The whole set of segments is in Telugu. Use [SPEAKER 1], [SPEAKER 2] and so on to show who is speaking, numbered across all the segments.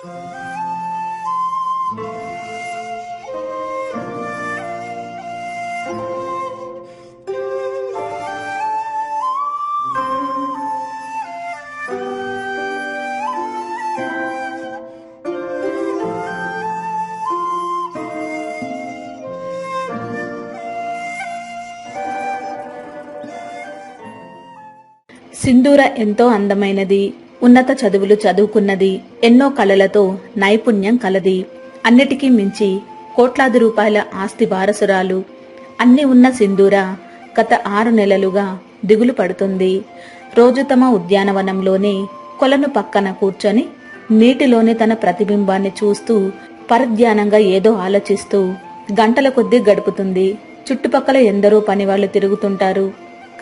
[SPEAKER 1] సింధూర ఎంతో అందమైనది. ఉన్నత చదువులు చదువుకున్నది ఎన్నో కళలతో నైపుణ్యం కలది. అన్నిటికీ మించి కోట్లాది రూపాయల ఆస్తి వారసురాలు అన్ని ఉన్న సింధూర గత ఆరు నెలలుగా దిగులు పడుతుంది. రోజు తమ ఉద్యానవనంలోనే కొలను పక్కన కూర్చొని నీటిలోని తన ప్రతిబింబాన్ని చూస్తూ పరధ్యానంగా ఏదో ఆలోచిస్తూ గంటల కొద్దీ గడుపుతుంది. చుట్టుపక్కల ఎందరో పనివాళ్ళు తిరుగుతుంటారు.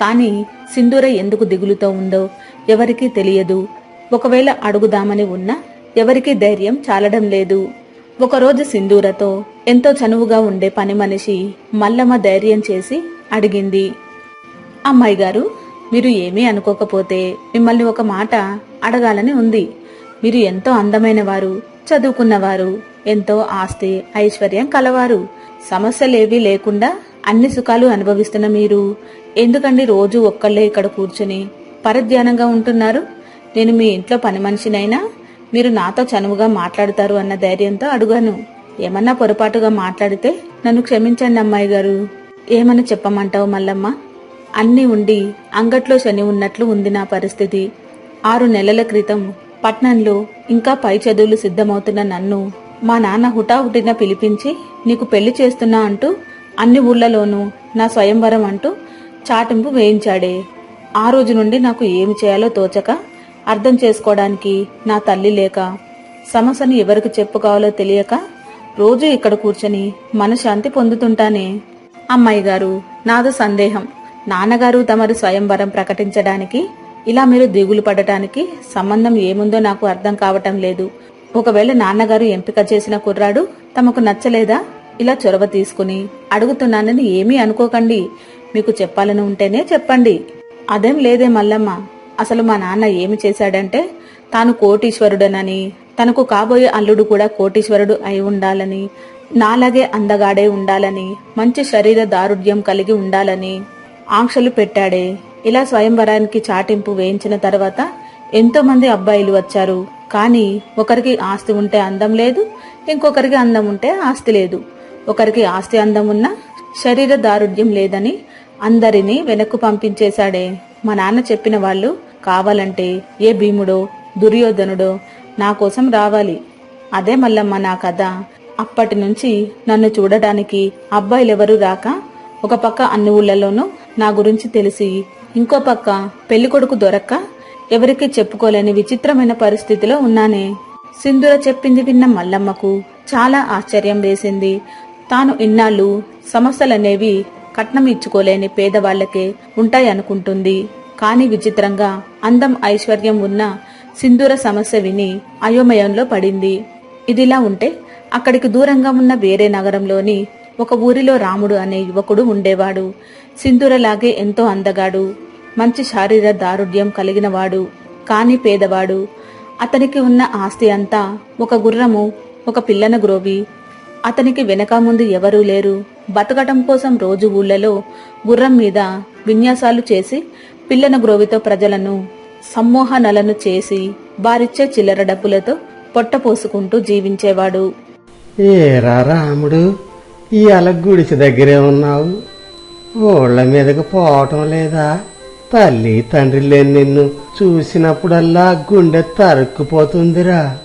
[SPEAKER 1] కానీ సింధూర ఎందుకు దిగులుతో ఉందో ఎవరికీ తెలియదు. ఒకవేళ అడుగుదామని ఉన్నా ఎవరికీ ధైర్యం చాలడం లేదు. ఒకరోజు సింధూరతో ఎంతో చనువుగా ఉండే పని మనిషి మల్లమ్మ ధైర్యం చేసి అడిగింది. అమ్మాయి గారు మీరు ఏమీ అనుకోకపోతే మిమ్మల్ని ఒక మాట అడగాలని ఉంది. మీరు ఎంతో అందమైన వారు చదువుకున్నవారు ఎంతో ఆస్తి ఐశ్వర్యం కలవారు. సమస్యలేవీ లేకుండా అన్ని సుఖాలు అనుభవిస్తున్న మీరు. ఎందుకండి రోజు ఒక్కళ్ళే ఇక్కడ కూర్చుని పరధ్యానంగా ఉంటున్నారు? నేను మీ ఇంట్లో పని మనిషినైనా మీరు నాతో చనువుగా మాట్లాడతారు అన్న ధైర్యంతో అడుగాను. ఏమన్నా పొరపాటుగా మాట్లాడితే నన్ను క్షమించండి అమ్మాయి గారు. ఏమని చెప్పమంటావు మల్లమ్మ? అన్నీ ఉండి అంగట్లో శని ఉన్నట్లు ఉంది నా పరిస్థితి. ఆరు నెలల క్రితం పట్నంలో ఇంకా పై చదువులు సిద్ధమవుతున్న నన్ను మా నాన్న హుటాహుటిన పిలిపించి నీకు పెళ్ళి చేస్తున్నా అంటూ అన్ని ఊళ్ళలోనూ నా స్వయంవరం అంటూ చాటింపు వేయించాడే. ఆ రోజు నుండి నాకు ఏమి చేయాలో తోచక అర్థం చేసుకోవడానికి నా తల్లి లేక సమస్యను ఎవరికి చెప్పుకోవాలో తెలియక రోజు ఇక్కడ కూర్చొని మనశ్శాంతి పొందుతుంటానే. అమ్మాయి గారు నాదో సందేహం. నాన్నగారు తమరు స్వయంవరం ప్రకటించడానికి ఇలా మీరు దిగులు పడటానికి సంబంధం ఏముందో నాకు అర్థం కావటం లేదు. ఒకవేళ నాన్నగారు ఎంపిక చేసిన కుర్రాడు తమకు నచ్చలేదా? ఇలా చొరవ తీసుకుని అడుగుతున్నానని ఏమీ అనుకోకండి. మీకు చెప్పాలని ఉంటేనే చెప్పండి. అదేం లేదే మల్లమ్మ. అసలు మా నాన్న ఏమి చేశాడంటే తాను కోటీశ్వరుడనని తనకు కాబోయే అల్లుడు కూడా కోటీశ్వరుడు అయి ఉండాలని నాలాగే అందగాడే ఉండాలని మంచి శరీర దారుఢ్యం కలిగి ఉండాలని ఆంక్షలు పెట్టాడే. ఇలా స్వయంవరానికి చాటింపు వేయించిన తర్వాత ఎంతో మంది అబ్బాయిలు వచ్చారు. కానీ ఒకరికి ఆస్తి ఉంటే అందం లేదు ఇంకొకరికి అందం ఉంటే ఆస్తి లేదు. ఒకరికి ఆస్తి అందం ఉన్నా శరీర దారుఢ్యం లేదని అందరినీ వెనక్కు పంపించేశాడే. మా నాన్న చెప్పిన వాళ్ళు కావాలంటే ఏ భీముడో దుర్యోధనుడో నా కోసం రావాలి. అదే మల్లమ్మ నా కథ. అప్పటి నుంచి నన్ను చూడడానికి అబ్బాయిలెవరూ రాక ఒక పక్క అన్ని ఊళ్ళలోనూ నా గురించి తెలిసి ఇంకో పక్క పెళ్ళికొడుకు దొరక్క ఎవరికి చెప్పుకోలేని విచిత్రమైన పరిస్థితిలో ఉన్నానే. సింధుర చెప్పింది విన్న మల్లమ్మకు చాలా ఆశ్చర్యం వేసింది. తాను ఇన్నాళ్ళు సమస్యలనేవి కట్నం ఇచ్చుకోలేని పేదవాళ్ళకే ఉంటాయనుకుంటుంది. కాని విచిత్రంగా అందం ఐశ్వర్యం ఉన్న సింధూర సమస్య విని అయోమయంలో పడింది. ఇదిలా ఉంటే అక్కడికి దూరంగా ఉన్న వేరే నగరంలోని ఒక ఊరిలో రాముడు అనే యువకుడు ఉండేవాడు. సింధూరలాగే ఎంతో అందగాడు. మంచి శారీర దారుఢ్యం కలిగినవాడు. కాని పేదవాడు. అతనికి ఉన్న ఆస్తి అంతా ఒక గుర్రము ఒక పిల్లన గ్రోవి. అతనికి వెనక ముందు ఎవరూ లేరు. బతకటం కోసం రోజు ఊళ్ళలో గుర్రం మీద విన్యాసాలు చేసి పిల్లన గ్రోవితో ప్రజలను సమ్మోహనలను చేసి వారిచ్చే చిల్లర డబ్బులతో పొట్టపోసుకుంటూ జీవించేవాడు.
[SPEAKER 2] ఏరా రాముడు ఇవాళ గుడిసె దగ్గరే ఉన్నావు. ఓళ్ళ మీదకు పోవటం లేదా? తల్లి తండ్రి లేని నిన్ను చూసినప్పుడల్లా గుండె తరుక్కుపోతుందిరా.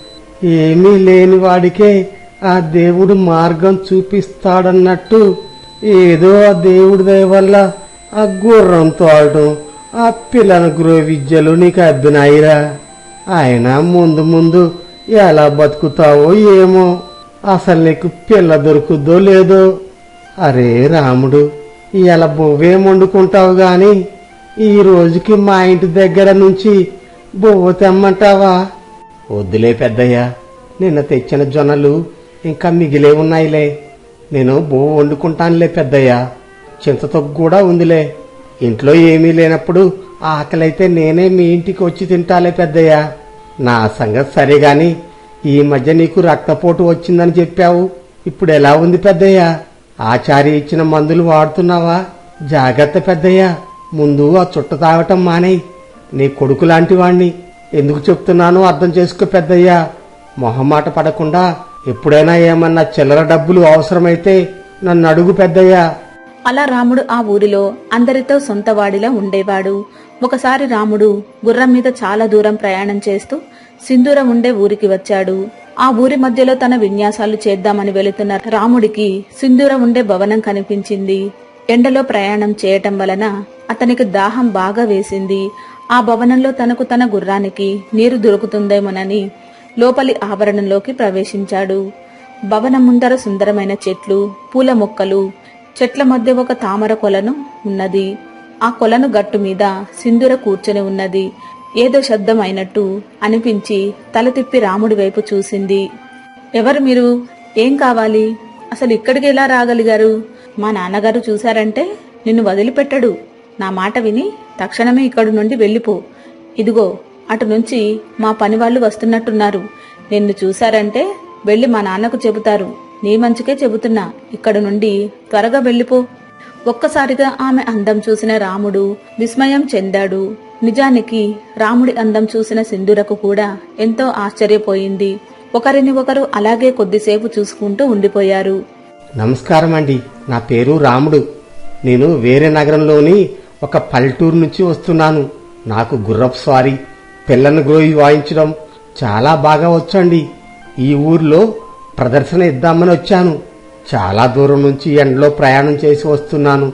[SPEAKER 2] ఏమీ లేని వాడికే ఆ దేవుడు మార్గం చూపిస్తాడన్నట్టు ఏదో ఆ దేవుడి దయ వల్ల ఆ గుర్రం తోడటం ఆ పిల్లల గృహ విద్యలు నీకు అబ్బినాయిరా ఆయన ముందు ముందు ఎలా బతుకుతావో ఏమో అసలు నీకు పిల్ల దొరుకుద్దో లేదో. అరే రాముడు ఇలా బొవ్వేం వండుకుంటావు గాని ఈ రోజుకి మా ఇంటి దగ్గర నుంచి బొవ్వ తెమ్మంటావా? వద్దులే పెద్దయ్యా నిన్న తెచ్చిన జొన్నలు ఇంకా మిగిలే ఉన్నాయిలే. నేను బొవ్వ వండుకుంటానులే పెద్దయ్యా. చింతతో కూడా ఉందిలే. ఇంట్లో ఏమీ లేనప్పుడు ఆకలైతే నేనే మీ ఇంటికి వచ్చి తింటాలే పెద్దయ్యా. నా సంగతి సరే గాని ఈ మధ్య నీకు రక్తపోటు వచ్చిందని చెప్పావు. ఇప్పుడు ఎలా ఉంది పెద్దయ్య? ఆచారి ఇచ్చిన మందులు వాడుతున్నావా? జాగ్రత్త పెద్దయ్య. ముందు ఆ చుట్ట తాగటం మానేయ్. నీ కొడుకు లాంటి వాణ్ణి. ఎందుకు చెప్తున్నానో అర్థం చేసుకో పెద్దయ్యా. మొహమాట పడకుండా ఎప్పుడైనా ఏమన్నా చిల్లర డబ్బులు అవసరమైతే నన్ను అడుగు పెద్దయ్యా.
[SPEAKER 1] అలా రాముడు ఆ ఊరిలో అందరితో సొంతవాడిలా ఉండేవాడు. ఒకసారి రాముడు గుర్రం మీద చాలా దూరం ప్రయాణం చేస్తూ సింధూరం ఉండే ఊరికి వచ్చాడు. ఆ ఊరి మధ్యలో తన విన్యాసాలు చేద్దామని వెళుతున్న రాముడికి సింధూరం ఉండే భవనం కనిపించింది. ఎండలో ప్రయాణం చేయటం వలన అతనికి దాహం బాగా వేసింది. ఆ భవనంలో తనకు తన గుర్రానికి నీరు దొరుకుతుందేమోనని లోపలి ఆవరణంలోకి ప్రవేశించాడు. భవనం ముందర సుందరమైన చెట్లు పూల మొక్కలు చెట్ల మధ్య ఒక తామర కొలను ఉన్నది. ఆ కొలను గట్టు మీద సింధుర కూర్చొని ఉన్నది. ఏదో శబ్దం అయినట్టు అనిపించి తల తిప్పి రాముడి వైపు చూసింది. ఎవరు మీరు? ఏం కావాలి? అసలు ఇక్కడికి ఎలా రాగలిగారు? మా నాన్నగారు చూశారంటే నిన్ను వదిలిపెట్టడు. నా మాట విని తక్షణమే ఇక్కడి నుండి వెళ్ళిపో. ఇదిగో అటు నుంచి మా పని వాళ్ళు వస్తున్నట్టున్నారు. నిన్ను చూశారంటే వెళ్ళి మా నాన్నకు చెబుతారు. నీ మంచికే చెబుతున్నా ఇక్కడ నుండి త్వరగా వెళ్ళిపో. ఒక్కసారిగా ఆమె అందం చూసిన రాముడు విస్మయం చెందాడు. నిజానికి రాముడి అందం చూసిన సింధురకు కూడా ఎంతో ఆశ్చర్యపోయింది. ఒకరిని ఒకరు అలాగే కొద్దిసేపు చూసుకుంటూ ఉండిపోయారు.
[SPEAKER 2] నమస్కారం అండి. నా పేరు రాముడు. నేను వేరే నగరంలోని ఒక పల్లెటూరు నుంచి వస్తున్నాను. నాకు గుర్రపు స్వారీ పిల్లను గ్రోయి వాయించడం చాలా బాగా వచ్చండి. ఈ ఊర్లో ప్రదర్శన ఇద్దామని వచ్చాను. చాలా దూరం నుంచి ఎండలో ప్రయాణం చేసి వస్తున్నాను.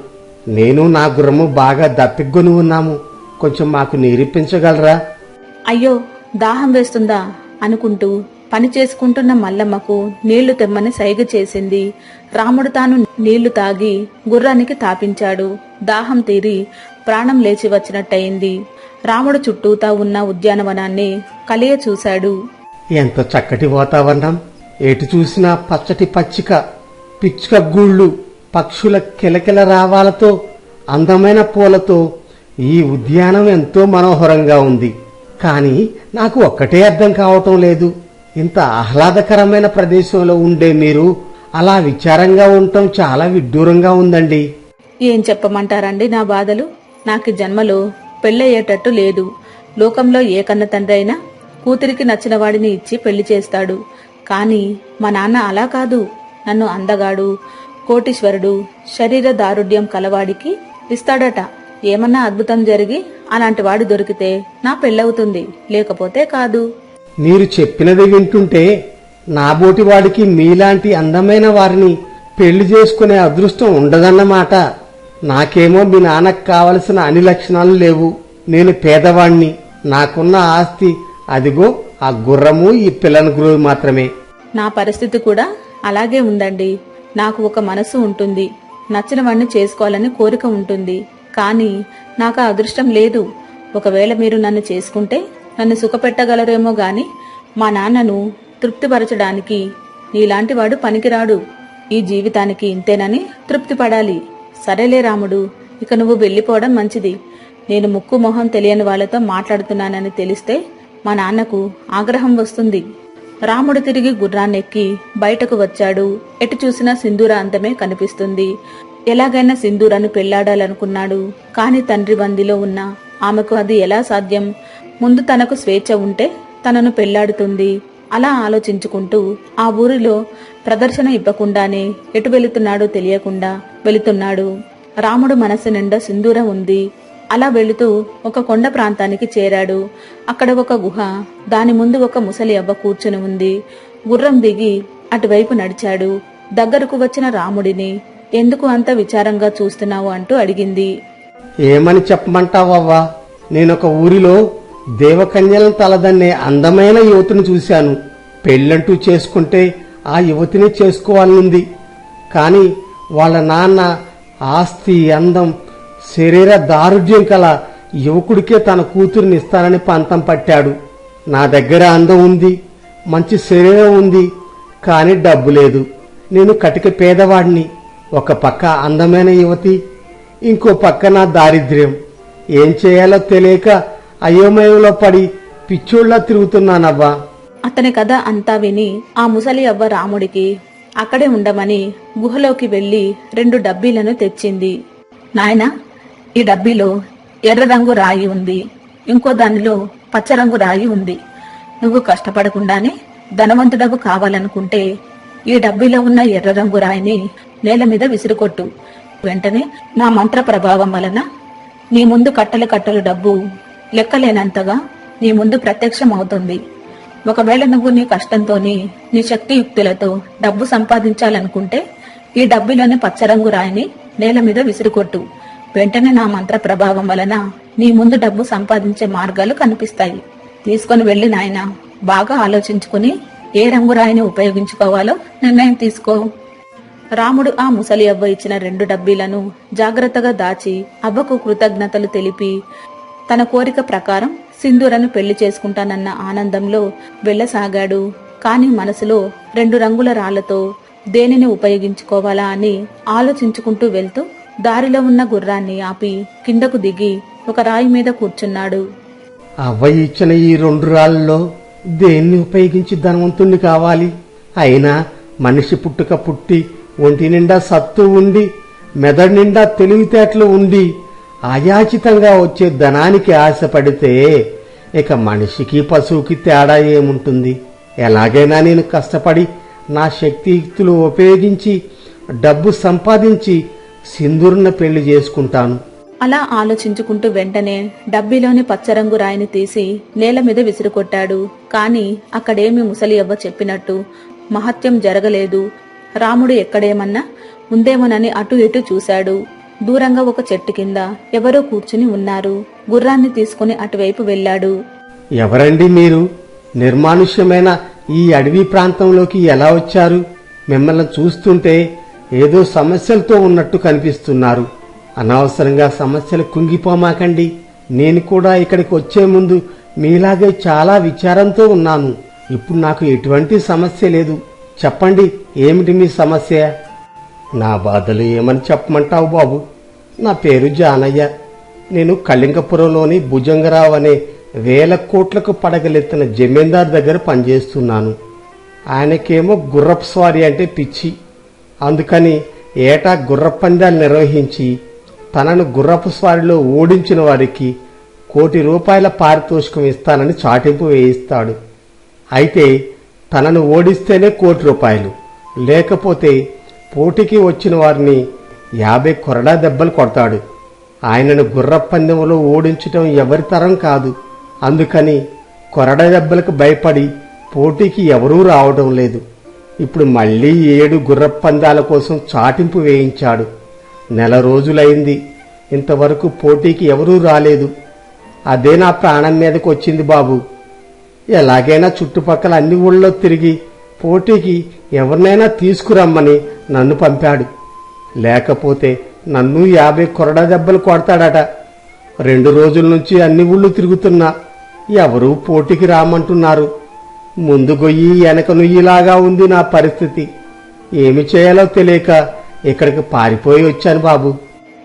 [SPEAKER 2] నేను నా గుర్రము బాగా దప్పిగ్గుని ఉన్నాము. కొంచెం మాకు నీరిప్పించగలరా?
[SPEAKER 1] అయ్యో దాహం వేస్తుందా? అనుకుంటూ పని చేసుకుంటున్న మల్లమ్మకు నీళ్ళు తెమ్మని సైగ చేసింది. రాముడు తాను నీళ్ళు తాగి గుర్రానికి తాపించాడు. దాహం తీరి ప్రాణం లేచి వచ్చినట్టయింది. రాముడు చుట్టూతా ఉన్న ఉద్యానవనాన్ని కలియ చూశాడు.
[SPEAKER 2] ఎంత చక్కటి వాతావరణం! ఎటు చూసినా పచ్చటి పచ్చిక పిచ్చుక గూళ్ళు పక్షుల కిలకిల రావాలతో అందమైన పూలతో ఈ ఉద్యానం ఎంతో మనోహరంగా ఉంది. కానీ నాకు ఒక్కటే అర్థం కావటం లేదు. ఇంత ఆహ్లాదకరమైన ప్రదేశంలో ఉండే మీరు అలా విచారంగా ఉండటం చాలా విడ్డూరంగా ఉందండి.
[SPEAKER 1] ఏం చెప్పమంటారండి నా బాధలు? నాకు జన్మలో పెళ్ళయ్యేటట్టు లేదు. లోకంలో ఏ కన్న తండ్రి అయినా కూతురికి నచ్చిన వాడిని ఇచ్చి పెళ్ళి చేస్తాడు. కానీ మా నాన్న అలా కాదు. నన్ను అందగాడు కోటీశ్వరుడు శరీర దారుఢ్యం కలవాడికి ఇస్తాడట. ఏమన్నా అద్భుతం జరిగి అలాంటి వాడు దొరికితే నా పెళ్ళవుతుంది. లేకపోతే కాదు.
[SPEAKER 2] మీరు చెప్పినది వింటుంటే నాబోటి వాడికి మీలాంటి అందమైన వారిని పెళ్ళి చేసుకునే అదృష్టం ఉండదన్నమాట. నాకేమో మీ నాన్నకు కావలసిన అన్ని లక్షణాలు లేవు. నేను పేదవాణ్ణి. నాకున్న ఆస్తి అదిగో ఆ గుర్రము ఈ పిల్లని గురువు మాత్రమే.
[SPEAKER 1] నా పరిస్థితి కూడా అలాగే ఉందండి. నాకు ఒక మనసు ఉంటుంది. నచ్చిన వాడిని చేసుకోవాలని కోరిక ఉంటుంది. కానీ నాకు ఆ అదృష్టం లేదు. ఒకవేళ మీరు నన్ను చేసుకుంటే నన్ను సుఖపెట్టగలరేమో గాని మా నాన్నను తృప్తిపరచడానికి నీలాంటి వాడు పనికిరాడు. ఈ జీవితానికి ఇంతేనని తృప్తి పడాలి సరేలే రాముడు ఇక నువ్వు వెళ్ళిపోవడం మంచిది. నేను ముక్కు మొహం తెలియని వాళ్ళతో మాట్లాడుతున్నానని తెలిస్తే మా నాన్నకు ఆగ్రహం వస్తుంది. రాముడు తిరిగి గుర్రాన్నెక్కి బయటకు వచ్చాడు. ఎటు చూసినా సింధూర అంతమే కనిపిస్తుంది. ఎలాగైనా సింధూరను పెళ్ళాడాలనుకున్నాడు. కాని తండ్రి బందిలో ఉన్న ఆమెకు అది ఎలా సాధ్యం? ముందు తనకు స్వేచ్ఛ ఉంటే తనను పెళ్ళాడుతుంది. అలా ఆలోచించుకుంటూ ఆ ఊరిలో ప్రదర్శన ఇవ్వకుండానే ఎటు వెళుతున్నాడో తెలియకుండా వెళుతున్నాడు. రాముడు మనసు నిండా సింధూరం ఉంది. అలా వెళుతూ ఒక కొండ ప్రాంతానికి చేరాడు. అక్కడ ఒక గుహ దాని ముందు ఒక ముసలి అవ్వ కూర్చుని ఉంది. గుర్రం దిగి అటువైపు నడిచాడు. దగ్గరకు వచ్చిన రాముడిని ఎందుకు అంత విచారంగా చూస్తున్నావు? అంటూ అడిగింది.
[SPEAKER 2] ఏమని చెప్పమంటావవ్వా? నేనొక ఊరిలో దేవకన్యలను తలదన్నే అందమైన యువతిని చూశాను. పెళ్ళంటూ చేసుకుంటే ఆ యువతిని చేసుకోవాలనుంది. కాని వాళ్ళ నాన్న ఆస్తి అందం శరీర దారుఢ్యం కల యువకుడికే తన కూతురిని ఇస్తానని పంతం పట్టాడు. నా దగ్గర అందం ఉంది మంచి శరీరం ఉంది కానీ డబ్బు లేదు. నేను కటిక పేదవాడిని ఒక పక్క అందమైన యువతి ఇంకో పక్క నా దారిద్ర్యం. ఏం చేయాలో తెలియక అయోమయంలో పడి పిచ్చోళ్ళా తిరుగుతున్నానవ్వా.
[SPEAKER 1] అతని కథ అంతా విని ఆ ముసలి అవ్వ రాముడికి అక్కడే ఉండమని గుహలోకి వెళ్ళి రెండు డబ్బీలను తెచ్చింది. నాయనా ఈ డబ్బీలో ఎర్ర రంగు రాయి ఉంది. ఇంకో దానిలో పచ్చ రంగు రాయి ఉంది. నువ్వు కష్టపడకుండానే ధనవంతుడకు కావాలనుకుంటే ఈ డబ్బీలో ఉన్న ఎర్ర రంగు రాయిని నేల మీద విసిరుకొట్టు. వెంటనే నా మంత్ర ప్రభావం వలన నీ ముందు కట్టలు కట్టలు డబ్బు లెక్కలేనంతగా నీ ముందు ప్రత్యక్షం అవుతుంది ఒకవేళ నువ్వు నీ కష్టంతోని నీ శక్తియుక్తులతో డబ్బు సంపాదించాలనుకుంటే ఈ డబ్బులోని పచ్చరంగు రాయిని నేల మీద విసిరుకొట్టు. వెంటనే నా మంత్ర ప్రభావం వలన నీ ముందు డబ్బు సంపాదించే మార్గాలు కనిపిస్తాయి. తీసుకొని వెళ్ళి నాయన బాగా ఆలోచించుకుని ఏ రంగు రాయిని ఉపయోగించుకోవాలో నిర్ణయం తీసుకో. రాముడు ఆ ముసలి అవ్వ ఇచ్చిన రెండు డబ్బీలను జాగ్రత్తగా దాచి అవ్వకు కృతజ్ఞతలు తెలిపి తన కోరిక ప్రకారం సింధూరను పెళ్ళి చేసుకుంటానన్న ఆనందంలో వెళ్ళసాగాడు. కాని మనసులో రెండు రంగుల రాళ్ళతో దేనిని ఉపయోగించుకోవాలా అని ఆలోచించుకుంటూ వెళ్తూ దారిలో ఉన్న గుర్రాన్ని ఆపి కిందకు దిగి ఒక రాయి మీద కూర్చున్నాడు.
[SPEAKER 2] అవ్వ ఇచ్చిన ఈ రెండు రాళ్ళలో దేన్ని ఉపయోగించి ధనవంతుణ్ణి కావాలి? అయినా మనిషి పుట్టుక పుట్టి ఒంటి నిండా సత్తు ఉండి మెదడు నిండా తెలివితేటలు ఉండి అయాచితంగా వచ్చే ధనానికి ఆశపడితే ఇక మనిషికి పశువుకి తేడా ఏముంటుంది? ఎలాగైనా నేను కష్టపడి నా శక్తియుక్తులు ఉపయోగించి డబ్బు సంపాదించి సింధూర్న పెళ్ళి చేసుకుంటాను.
[SPEAKER 1] అలా ఆలోచించుకుంటూ వెంటనే డబ్బీలోని పచ్చరంగు రాయిని తీసి నేల మీద విసిరుకొట్టాడు. కాని అక్కడేమి ముసలి అవ్వ చెప్పినట్టు మహత్యం జరగలేదు. రాముడు ఎక్కడేమన్నా ఉందేమోనని అటు ఇటు చూశాడు. దూరంగా ఒక చెట్టు కింద ఎవరో కూర్చుని ఉన్నారు. గుర్రాన్ని తీసుకుని అటువైపు వెళ్ళాడు.
[SPEAKER 2] ఎవరండి మీరు? నిర్మానుష్యమైన ఈ అడవి ప్రాంతంలోకి ఎలా వచ్చారు? మిమ్మల్ని చూస్తుంటే ఏదో సమస్యలతో ఉన్నట్టు కనిపిస్తున్నారు. అనవసరంగా సమస్యలు కుంగిపోమాకండి. నేను కూడా ఇక్కడికి వచ్చే ముందు మీలాగే చాలా విచారంతో ఉన్నాను. ఇప్పుడు నాకు ఎటువంటి సమస్య లేదు. చెప్పండి ఏమిటి మీ సమస్య? నా బాధలు ఏమని చెప్పమంటావు బాబు? నా పేరు జానయ్య. నేను కళింగపురంలోని భుజంగరావు అనే వేల కోట్లకు పడగలెత్తిన జమీందార్ దగ్గర పనిచేస్తున్నాను. ఆయనకేమో గుర్రపు స్వారీ అంటే పిచ్చి. అందుకని ఏటా గుర్రపందాలు నిర్వహించి తనను గుర్రపు స్వారిలో ఓడించిన వారికి కోటి రూపాయల పారితోషికం ఇస్తానని చాటింపు వేయిస్తాడు. అయితే తనను ఓడిస్తేనే కోటి రూపాయలు. లేకపోతే పోటీకి వచ్చిన వారిని యాభై కొరడా దెబ్బలు కొడతాడు. ఆయనను గుర్రపందెంలో ఓడించటం ఎవరి తరం కాదు. అందుకని కొరడ దెబ్బలకు భయపడి పోటీకి ఎవరూ రావడం లేదు. ఇప్పుడు మళ్ళీ ఏడు గుర్రపందాల కోసం చాటింపు వేయించాడు. నెల రోజులైంది. ఇంతవరకు పోటీకి ఎవరూ రాలేదు. అదే నా ప్రాణం మీదకొచ్చింది బాబు. ఎలాగైనా చుట్టుపక్కల అన్ని ఊళ్ళో తిరిగి పోటీకి ఎవరినైనా తీసుకురమ్మని నన్ను పంపాడు. లేకపోతే నన్ను యాభై కొరడా దెబ్బలు కొడతాడట. రెండు రోజుల నుంచి అన్ని ఊళ్ళు తిరుగుతున్నా. ఎవరూ పోటీకి రామంటున్నారు. ముందు గొయ్యి వెనక నుయ్యిలాగా ఉంది నా పరిస్థితి. ఏమి చేయాలో తెలియక ఇక్కడికి పారిపోయి వచ్చాను బాబు.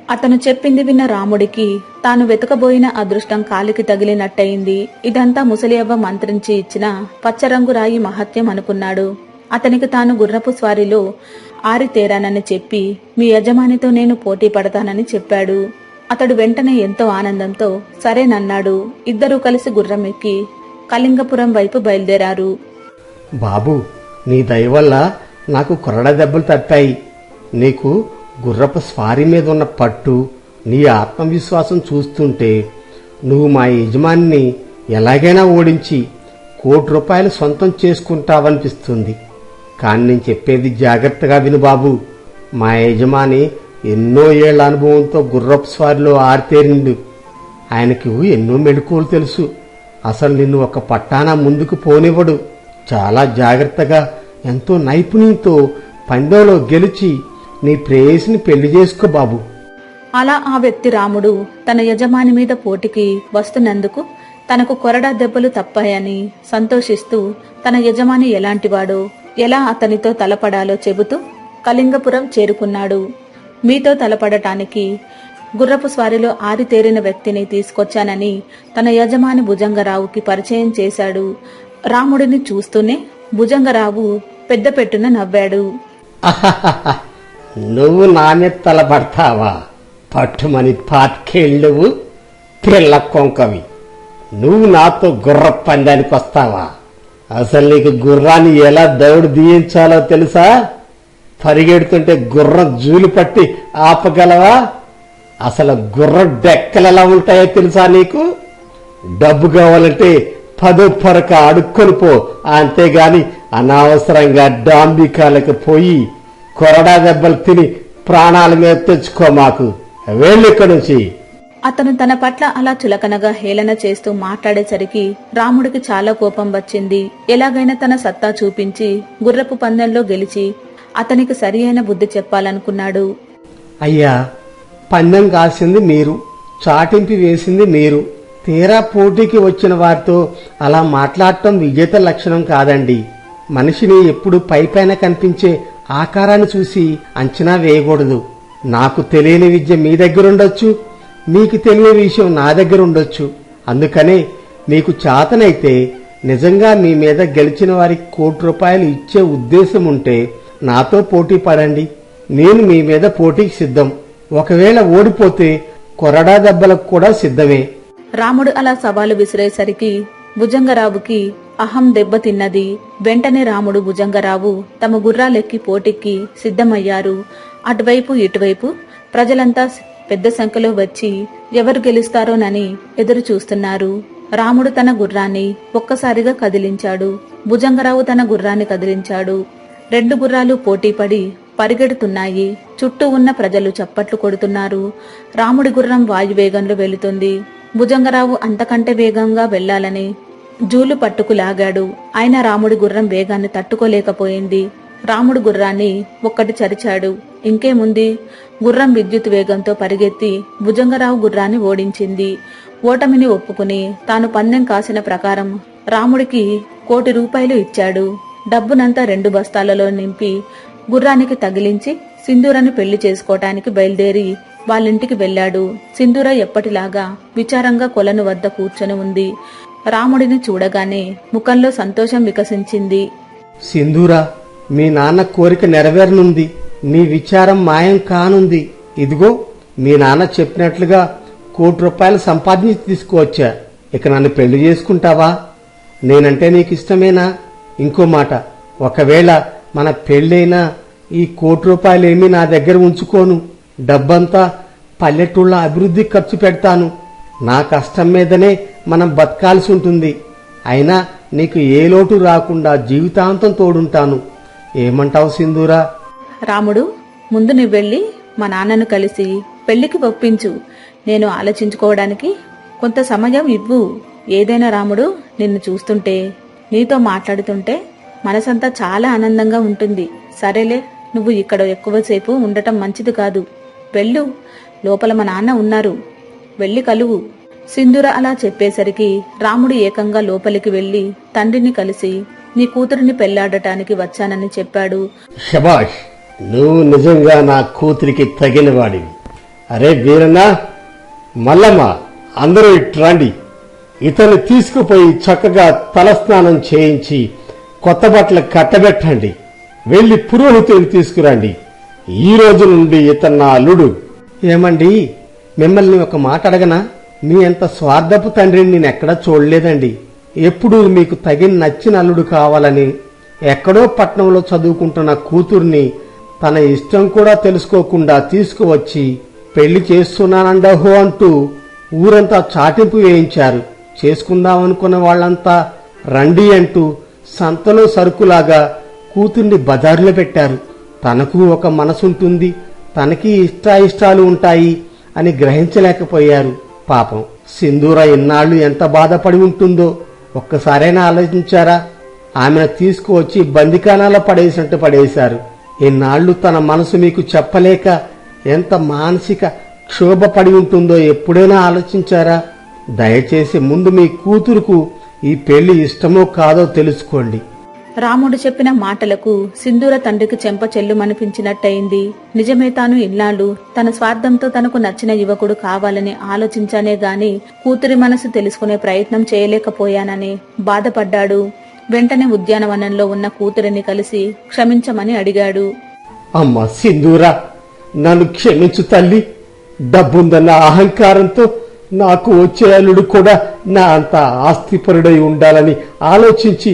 [SPEAKER 1] అతను చెప్పింది విన్న రాముడికి తాను వెతకబోయిన అదృష్టం కాలికి తగిలినట్టయింది. ఇదంతా ముసలియవ్వ మంత్రించి ఇచ్చిన పచ్చరంగు రాయి మహత్యం అనుకున్నాడు. అతనికి తాను గుర్రపు స్వారీలో ఆరితేరానని చెప్పి మీ యజమానితో నేను పోటీ పడతానని చెప్పాడు. అతడు వెంటనే ఎంతో ఆనందంతో సరేనన్నాడు. ఇద్దరూ కలిసి గుర్రం ఎక్కి కళింగపురం వైపు బయలుదేరారు.
[SPEAKER 2] బాబు నీ దయ వల్ల నాకు కొరడ దెబ్బలు తప్పాయి నీకు గుర్రపు స్వారీ మీద ఉన్న పట్టు నీ ఆత్మవిశ్వాసం చూస్తుంటే నువ్వు మా యజమానిని ఎలాగైనా ఓడించి కోటి రూపాయలు సొంతం చేసుకుంటావనిపిస్తుంది. కానీ నేను చెప్పేది జాగ్రత్తగా విను బాబు. మా యజమాని ఎన్నో ఏళ్ళ అనుభవంతో గుర్రపు స్వారిలో ఆరితేరిండు. ఆయనకు ఎన్నో మెడుకోలు తెలుసు. అసలు నిన్ను ఒక పట్టాన ముందుకు పోనివ్వడు. చాలా జాగ్రత్తగా ఎంతో నైపుణ్యంతో పందెంలో గెలిచి నీ ప్రేయసిని పెళ్ళి చేసుకో బాబు.
[SPEAKER 1] అలా ఆ వ్యక్తి రాముడు తన యజమాని మీద పోటీకి వస్తున్నందుకు తనకు కొరడా దెబ్బలు తప్పాయని సంతోషిస్తూ తన యజమాని ఎలాంటివాడో ఎలా అతనితో తలపడాలో చెబుతూ కళింగపురం చేరుకున్నాడు. మీతో తలపడటానికి గుర్రపు స్వారీలో ఆరితేరిన వ్యక్తిని తీసుకొచ్చానని తన యజమాని భుజంగరావుకి పరిచయం చేశాడు. రాముడిని చూస్తూనే భుజంగరావు పెద్ద పెట్టున నవ్వాడు.
[SPEAKER 2] నువ్వు నామెత్తల పడతావా పట్టుమని పాత్కేళ్ళువు పిల్ల కొంకవి. నువ్వు నాతో గుర్ర పందానికి వస్తావా? అసలు నీకు గుర్రాన్ని ఎలా దౌడు దీయించాలో తెలుసా? పరిగెడుతుంటే గుర్రం జూలు పట్టి ఆపగలవా? అసలు గుర్రం డెక్కలు ఎలా ఉంటాయో తెలుసా నీకు? డబ్బు కావాలంటే పదో పొరక అడుక్కొని పో. అంతేగాని అనవసరంగా డాంబికాలకు పోయి కొరడా దెబ్బలు తిని ప్రాణాల మీద తెచ్చుకో మాకు. వెళ్ళి ఇక్కడి నుంచి.
[SPEAKER 1] అతను తన పట్ల అలా చులకనగా హేళన చేస్తూ మాట్లాడేసరికి రాముడికి చాలా కోపం వచ్చింది. ఎలాగైనా తన సత్తా చూపించి గుర్రపు పందెంలో గెలిచి అతనికి సరి అయిన బుద్ధి చెప్పాలనుకున్నాడు.
[SPEAKER 2] అయ్యా పందెం కాసింది మీరు చాటింపు వేసింది మీరు. తీరా పోటీకి వచ్చిన వారితో అలా మాట్లాడటం విజేత లక్షణం కాదండి. మనిషిని ఎప్పుడు పైపైన కనిపించే ఆకారాన్ని చూసి అంచనా వేయకూడదు. నాకు తెలియని విద్య మీ దగ్గరుండొచ్చు మీకు తెలియని విషయం నా దగ్గర ఉండొచ్చు. అందుకనే మీకు చాతనైతే నిజంగా మీ మీద గెలిచిన వారికి కోటి రూపాయలు ఇచ్చే ఉద్దేశం ఉంటే నాతో పోటీ పడండి. నేను మీ మీద పోటీకి సిద్ధం. ఒకవేళ ఓడిపోతే కొరడా దెబ్బలకు కూడా సిద్ధమే.
[SPEAKER 1] రాముడు అలా సవాలు విసిరేసరికి భుజంగరావుకి అహం దెబ్బతిన్నది వెంటనే రాముడు భుజంగరావు తమ గుర్రాలెక్కి పోటీకి సిద్ధమయ్యారు. అటువైపు ఇటువైపు ప్రజలంతా పెద్ద సంఖ్యలో వచ్చి ఎవరు గెలుస్తారోనని ఎదురు చూస్తున్నారు. రాముడు తన గుర్రాన్ని ఒక్కసారిగా కదిలించాడు. భుజంగరావు తన గుర్రాన్ని కదిలించాడు. రెండు గుర్రాలు పోటీపడి పరిగెడుతున్నాయి. చుట్టూ ఉన్న ప్రజలు చప్పట్లు కొడుతున్నారు. రాముడి గుర్రం వాయువేగంలో వెళుతుంది. భుజంగరావు అంతకంటే వేగంగా వెళ్ళాలని జూలు పట్టుకు లాగాడు. ఆయన రాముడి గుర్రం వేగాన్ని తట్టుకోలేకపోయింది. రాముడు గుర్రాన్ని ఒక్కటి చరిచాడు. ఇంకేముంది? గుర్రం విద్యుత్ వేగంతో పరిగెత్తి భుజంగరావు గుర్రాన్ని ఓడించింది. ఓటమిని ఒప్పుకుని తాను పందెం కాసిన ప్రకారం రాముడికి కోటి రూపాయలు ఇచ్చాడు. డబ్బునంతా రెండు బస్తాలలో నింపి గుర్రానికి తగిలించి సింధూరని పెళ్ళి చేసుకోవటానికి బయలుదేరి వాళ్ళింటికి వెళ్ళాడు. సింధూర ఎప్పటిలాగా విచారంగా కొలను వద్ద కూర్చొని ఉంది. రాముడిని చూడగానే ముఖంలో సంతోషం వికసించింది.
[SPEAKER 2] సింధూరా మీ నాన్న కోరిక నెరవేరనుంది. నీ విచారం మాయం కానుంది. ఇదిగో మీ నాన్న చెప్పినట్లుగా కోటి రూపాయలు సంపాదించి తీసుకువచ్చా? ఇక నన్ను పెళ్ళి చేసుకుంటావా? నేనంటే నీకు ఇష్టమేనా ఇంకో మాట ఒకవేళ మన పెళ్ళైనా ఈ కోటి రూపాయలేమీ నా దగ్గర ఉంచుకోను. డబ్బంతా పల్లెటూళ్ళ అభివృద్ధి ఖర్చు పెడతాను. నా కష్టం మీదనే మనం బతకాల్సి ఉంటుంది. అయినా నీకు ఏ లోటు రాకుండా జీవితాంతం తోడుంటాను. ఏమంటావు సింధూరా?
[SPEAKER 1] రాముడు ముందు నువ్వు వెళ్ళి మా నాన్నను కలిసి పెళ్ళికి ఒప్పించు. నేను ఆలోచించుకోవడానికి కొంత సమయం ఇవ్వు. ఏదైనా రాముడు నిన్ను చూస్తుంటే నీతో మాట్లాడుతుంటే మనసంతా చాలా ఆనందంగా ఉంటుంది. సరేలే నువ్వు ఇక్కడ ఎక్కువసేపు ఉండటం మంచిది కాదు. వెళ్ళు. లోపల మా నాన్న ఉన్నారు. వెళ్ళి కలువు. సింధుర అలా చెప్పేసరికి రాముడు ఏకంగా లోపలికి వెళ్ళి తండ్రిని కలిసి నీ కూతురిని పెళ్ళాడటానికి వచ్చానని చెప్పాడు.
[SPEAKER 2] షబాష్ నువ్వు నిజంగా నా కూతురికి తగిన వాడివి అరే వీరన్నా మల్లమ్మ అందరూ ఇట్రాండి. ఇతను తీసుకుపోయి చక్కగా తలస్నానం చేయించి కొత్త బట్టలు కట్టబెట్టండి. వెళ్ళి పురోహితుడిని తీసుకురండి. ఈ రోజు నుండి ఇతను నా అల్లుడు. ఏమండి? మిమ్మల్ని ఒక మాట అడగనా? మీ అంత స్వార్థపు తండ్రిని నేను ఎక్కడా చూడలేదండి. ఎప్పుడు మీకు తగిన నచ్చిన అల్లుడు కావాలని ఎక్కడో పట్నంలో చదువుకుంటున్న కూతుర్ని తన ఇష్టం కూడా తెలుసుకోకుండా తీసుకువచ్చి పెళ్ళి చేస్తున్నానండహో అంటూ ఊరంతా చాటింపు వేయించారు. చేసుకుందామనుకున్న వాళ్ళంతా రండి అంటూ సంతలో సరుకులాగా కూతుర్ని బజారులో పెట్టారు. తనకు ఒక మనసుంటుంది తనకి ఇష్టాయిష్టాలు ఉంటాయి అని గ్రహించలేకపోయారు పాపం. సింధూర ఇన్నాళ్ళు ఎంత బాధపడి ఉంటుందో ఒక్కసారైనా ఆలోచించారా? ఆమెను తీసుకువచ్చి బందికానాలో పడేసినట్టు పడేశారు. ఇన్నాళ్ళు తన మనసు మీకు చెప్పలేక ఎంత మానసిక క్షోభ పడి ఉంటుందో ఎప్పుడైనా ఆలోచించారా? దయచేసి ముందు మీ కూతురుకు ఈ పెళ్ళి ఇష్టమో కాదో తెలుసుకోండి.
[SPEAKER 1] రాముడు చెప్పిన మాటలకు సింధూర తండ్రికి చెంప చెల్లుమనిపించినట్టయింది. నిజమే తాను ఇన్నాళ్ళు తన స్వార్థంతో తనకు నచ్చిన యువకుడు కావాలని ఆలోచించానే గాని కూతురి మనసు తెలుసుకునే ప్రయత్నం చేయలేకపోయానని బాధపడ్డాడు. వెంటనే ఉద్యానవనంలో ఉన్న కూతురిని కలిసి క్షమించమని అడిగాడు.
[SPEAKER 2] అమ్మ సింధూరా నన్ను క్షమించు తల్లి. డబ్బుందన్న అహంకారంతో నాకు వచ్చే అల్లుడు కూడా నా అంత ఆస్తిపరుడై ఉండాలని ఆలోచించి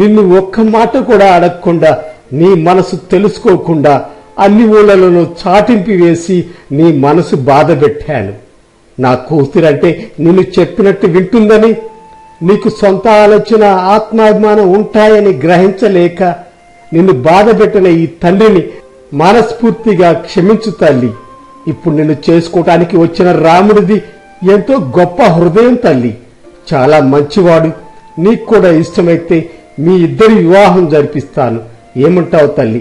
[SPEAKER 2] నిన్ను ఒక్క మాట కూడా అడగకుండా నీ మనసు తెలుసుకోకుండా అన్ని ఊళ్ళలోనూ చాటింపి వేసి నీ మనసు బాధ పెట్టాను. నా కూతురంటే నిన్ను చెప్పినట్టు వింటుందని నీకు సొంత ఆలోచన ఆత్మాభిమానం ఉంటాయని గ్రహించలేక నిన్ను బాధపెట్టిన ఈ తండ్రిని మనస్ఫూర్తిగా క్షమించు తల్లి. ఇప్పుడు నిన్ను చేసుకోవటానికి వచ్చిన రాముడిది ఎంతో గొప్ప హృదయం తల్లి. చాలా మంచివాడు. నీకు కూడా ఇష్టమైతే మీ ఇద్దరి వివాహం జరిపిస్తాను. ఏమంటావు తల్లి?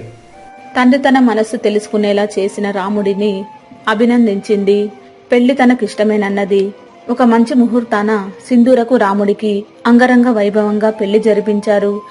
[SPEAKER 1] తండ్రి తన మనస్సు తెలుసుకునేలా చేసిన రాముడిని అభినందించింది. పెళ్ళి తనకిష్టమేనన్నది. ఒక మంచి ముహూర్తాన సింధూరకు రాముడికి అంగరంగ వైభవంగా పెళ్ళి జరిపించారు.